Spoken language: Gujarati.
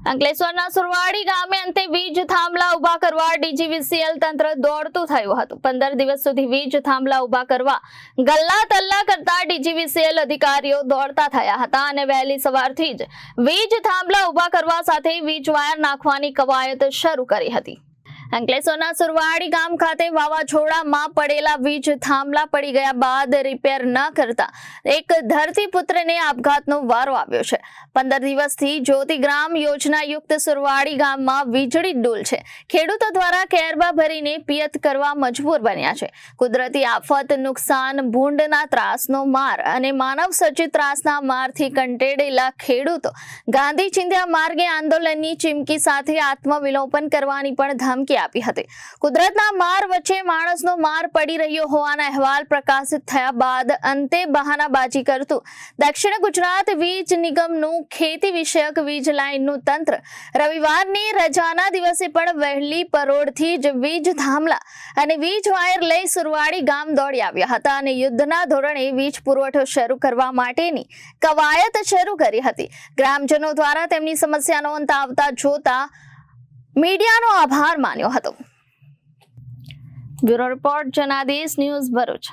અંકલેશ્વરના સુરવાડી ગામે અંતે વીજ થાંભલા ઊભા કરવા ડીજીવીસીએલ તંત્ર દોડતું થયું હતું. પંદર દિવસ સુધી વીજ થાંભલા ઊભા કરવા ગલ્લા તલ્લા કરતા ડીજીવીસીએલ અધિકારીઓ દોડતા થયા હતા અને વહેલી સવારથી જ વીજ થાંભલા ઊભા કરવા સાથે વીજ વાયર નાખવાની કવાયત શરૂ કરી હતી. અંકલેશ્વરના સુરવાડી ગામ ખાતે વાવાઝોડામાં પડેલા વીજ થાંભલા પડી ગયા બાદ રિપેર ન કરતા એક ધરતીપુત્રને આપઘાતનો વારો આવ્યો છે. પંદર દિવસથી જ્યોતિગ્રામ યોજના યુક્ત સુરવાડી ગામમાં વીજળી ડોલ છે. ખેડૂતો દ્વારા કેરબા ભરીને પિયત કરવા મજબૂર બન્યા છે. કુદરતી આફત, નુકસાન, ભૂંડના ત્રાસનો માર અને માનવ સર્જિત ત્રાસના મારથી કંટેડેલા ખેડૂતો ગાંધી ચિંધ્યા માર્ગે આંદોલનની ચીમકી સાથે આત્મવિલોપન કરવાની પણ ધમકી આપી હતી. કુદરતના માર વચ્ચે માણસનો માર પડી રહ્યો હોવાના અહેવાલ પ્રકાશિત થયા બાદ અંતે બહાનાબાજી કરતું. દક્ષિણ ગુજરાત વીજ નિગમનું ખેતી વિષયક વીજ લાઇનનું તંત્ર. રવિવારની રજાના દિવસે પણ વહેલી પરોળથી જ વીજ થાંભલા અને વીજ વાયર લઈ સુરવાડી ગામ દોડી આવ્યા હતા અને યુદ્ધના ધોરણે વીજ પુરવઠો શરૂ કરવા માટેની કવાયત શરૂ કરી હતી. ગ્રામજનો દ્વારા તેમની સમસ્યાનો અંત આવતા જોતા મીડિયાનો આભાર માન્યો હતો. Bureau report Janadesh news Bharuch.